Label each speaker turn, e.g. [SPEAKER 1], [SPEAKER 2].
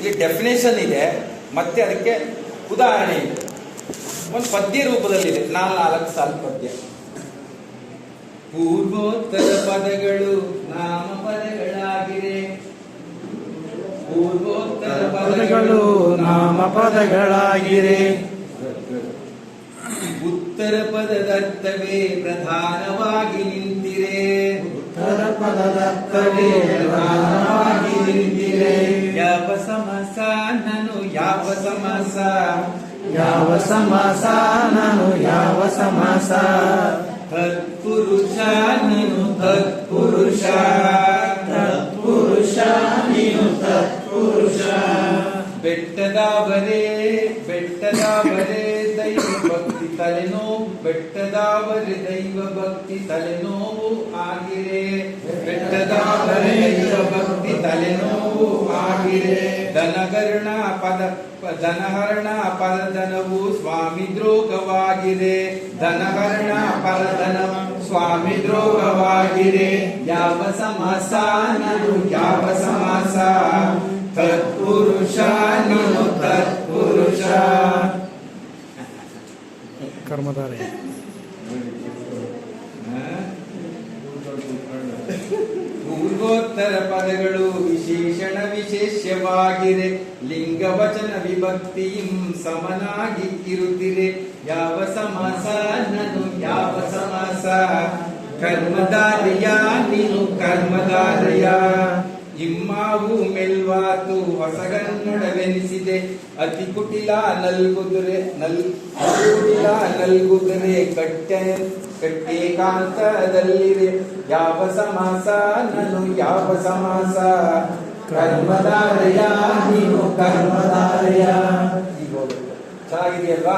[SPEAKER 1] ಇಲ್ಲಿ ಡೆಫಿನೇಷನ್ ಇದೆ. ಮತ್ತೆ ಅದಕ್ಕೆ ಉದಾಹರಣೆ ಇದೆ. ಒಂದು ಪದ್ಯ ರೂಪದಲ್ಲಿದೆ. ನಾಲ್ ನಾಲ್ಕು ಸಾಲು ಪದ್ಯ. ಪೂರ್ವೋತ್ತರ ಪದಗಳು ನಾಮ ಪದಗಳಾಗಿವೆ ಪೂರ್ವೋತ್ತರ
[SPEAKER 2] ಪದಗಳು
[SPEAKER 1] ಪ್ರಧಾನವಾಗಿ ನಿಂತಿರೆ
[SPEAKER 2] ಉತ್ತರ ಪದದರ್ಥವೇ ಪ್ರಧಾನವಾಗಿ ನಿಂತಿರೆ
[SPEAKER 1] ಯಾವ ಸಮಾಸ ನಾನು ಯಾವ ಸಮಾಸ
[SPEAKER 2] ಯಾವ ಸಮಾಸ ನಾನು ಯಾವ ಸಮಾಸ
[SPEAKER 1] ತತ್ಪುರುಷ ನೀನು ತತ್ಪುರುಷ
[SPEAKER 2] ತತ್ಪುರುಷ ನೀನು ತತ್ಪುರುಷ
[SPEAKER 1] ಬೆಟ್ಟದಾವರೇ ಬೆಟ್ಟದಾವರೇ ದೈವ ಭಕ್ತಿ ತಲೆನೋವು, ಬೆಟ್ಟದಾವರೆ ದೈವ ಭಕ್ತಿ ತಲೆನೋವು ಆಗಿರೆ. ಬೆಟ್ಟದಾವರೆ ದೈವ ಭಕ್ತಿ ತಲೆನೋವು ಆಗಿರೆ. ದನಗರ್ಣ ಪದ, ಧನಹರಣ ಪರಧನವು ಸ್ವಾಮಿ ದ್ರೋಗವಾಗಿದೆ ಧನಹರಣ ಪರಧನ ಸ್ವಾಮಿ ದ್ರೋಗವಾಗಿದೆ ಯಾವ ಸಮಾಸ ನಾನು ಯಾವ ಸಮಾಸ
[SPEAKER 2] ಕರ್ಮಧಾರೆ.
[SPEAKER 1] ಪೂರ್ವೋತ್ತರ ಪದಗಳು ವಿಶೇಷಣ ವಿಶೇಷವಾಗಿರೆ ಲಿಂಗ ವಚನ ವಿಭಕ್ತಿಯಂ ಸಮನಾಗಿ ಇರುತ್ತಿರೆ. ಯಾವ ಸಮಾಸ ನಾನು ಯಾವ ಸಮಾಸ? ಕರ್ಮಧಾರಯ ನೀನು ಕರ್ಮಧಾರಯ? ಇಮ್ಮಾವು ಮೆಲ್ವಾತು ಹೊಸಗನ್ನಡವೆನಿಸಿದೆ. ಅತಿ ಕುಟಿಲ ನಲ್ಗುದುರೆ, ನಲ್, ಕುಟಿಲ ನಲ್ಗುದುರೆ, ಕಟ್ಟೆ, ಕಟ್ಟೇಕಾಂತದಲ್ಲಿದೆ. ಯಾವ ಸಮಾಸ, ನಾನು ಯಾವ ಸಮಾಸ? ಕರ್ಮದಾರಯ ನೀನು ಕರ್ಮಧಾರಯ. ಚೆನ್ನಾಗಿದೆಯಲ್ವಾ?